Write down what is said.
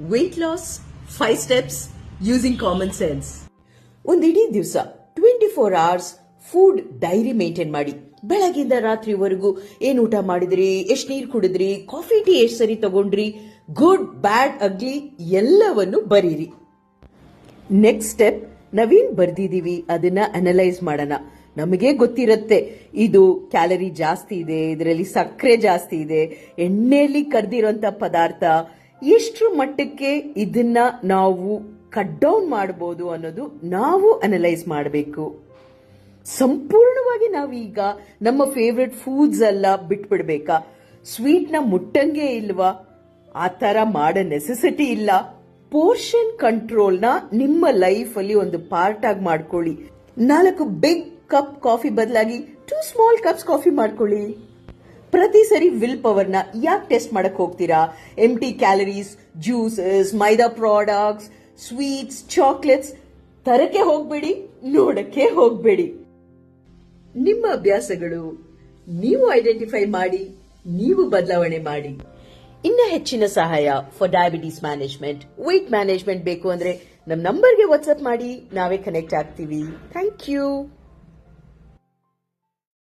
weight loss, 5 steps using common sense. ಒಂದಿಡೀ ದಿವಸ twenty four hours food diary maintain ಮಾಡಿ. ಬೆಳಗಿಂದ ರಾತ್ರಿವರೆಗೂ ಏನ್ ಊಟ ಮಾಡಿದ್ರಿ ಎಷ್ಟು ನೀರು ಕುಡಿದ್ರಿ ಕಾಫಿ ಟೀ ಎಷ್ಟು ಸರಿ ತಗೊಂಡ್ರಿ ಗುಡ್ ಬ್ಯಾಡ್ ಅಗ್ಲಿ ಎಲ್ಲವನ್ನು ಬರೀರಿ. ನೆಕ್ಸ್ಟ್ ಸ್ಟೆಪ್ ನಾವೇನ್ ಬರ್ದಿದೀವಿ ಅದನ್ನ ಅನಲೈಸ್ ಮಾಡೋಣ. ನಮಗೆ ಗೊತ್ತಿರತ್ತೆ ಇದು ಕ್ಯಾಲರಿ ಜಾಸ್ತಿ ಇದೆ ಇದರಲ್ಲಿ ಸಕ್ಕರೆ ಜಾಸ್ತಿ ಇದೆ ಎಣ್ಣೆಯಲ್ಲಿ ಕರ್ದಿರೋಂಥ ಪದಾರ್ಥ ಎಷ್ಟರ ಮಟ್ಟಕ್ಕೆ ಇದನ್ನ ನಾವು ಕಟ್ ಡೌನ್ ಮಾಡಬಹುದು ಅನ್ನೋದು ನಾವು ಅನಲೈಸ್ ಮಾಡಬೇಕು. ಸಂಪೂರ್ಣವಾಗಿ ನಾವೀಗ ನಮ್ಮ ಫೇವ್ರೆಟ್ ಫುಡ್ಸ್ ಎಲ್ಲ ಬಿಟ್ಬಿಡ್ಬೇಕಾ? ಸ್ವೀಟ್ನ ಮುಟ್ಟಂಗೆ ಇಲ್ವಾ? ಆ ಥರ ಮಾಡೋ ನೆಸೆಸಿಟಿ ಇಲ್ಲ. ಪೋರ್ಷನ್ ಕಂಟ್ರೋಲ್ನ ನಿಮ್ಮ ಲೈಫ್ ಅಲ್ಲಿ ಒಂದು ಪಾರ್ಟ್ ಆಗಿ ಮಾಡ್ಕೊಳ್ಳಿ. ನಾಲ್ಕು ಬಿಗ್ ಕಪ್ ಕಾಫಿ ಬದಲಾಗಿ ಟೂ ಸ್ಮಾಲ್ ಕಪ್ಸ್ ಕಾಫಿ ಮಾಡ್ಕೊಳ್ಳಿ. ಪ್ರತಿ ಸರಿ ವಿಲ್ ಪವರ್ನ ಯಾಕೆ ಟೆಸ್ಟ್ ಮಾಡಕ್ ಹೋಗ್ತೀರಾ? Empty calories juices maida products sweets chocolates ತರಕ್ಕೆ ಹೋಗ್ಬೇಡಿ, ನೋಡಕ್ಕೆ ಹೋಗ್ಬೇಡಿ. ನಿಮ್ಮ ಅಭ್ಯಾಸಗಳು ನೀವು ಐಡೆಂಟಿಫೈ ಮಾಡಿ, ನೀವು ಬದಲಾವಣೆ ಮಾಡಿ. ಇನ್ನ ಹೆಚ್ಚಿನ ಸಹಾಯ for diabetes management weight management ಬೇಕು ಅಂದ್ರೆ ನಮ್ಮ ನಂಬರ್ಗೆ ವಾಟ್ಸ್ಆಪ್ ಮಾಡಿ, ನಾವೇ ಕನೆಕ್ಟ್ ಆಗ್ತೀವಿ. Thank you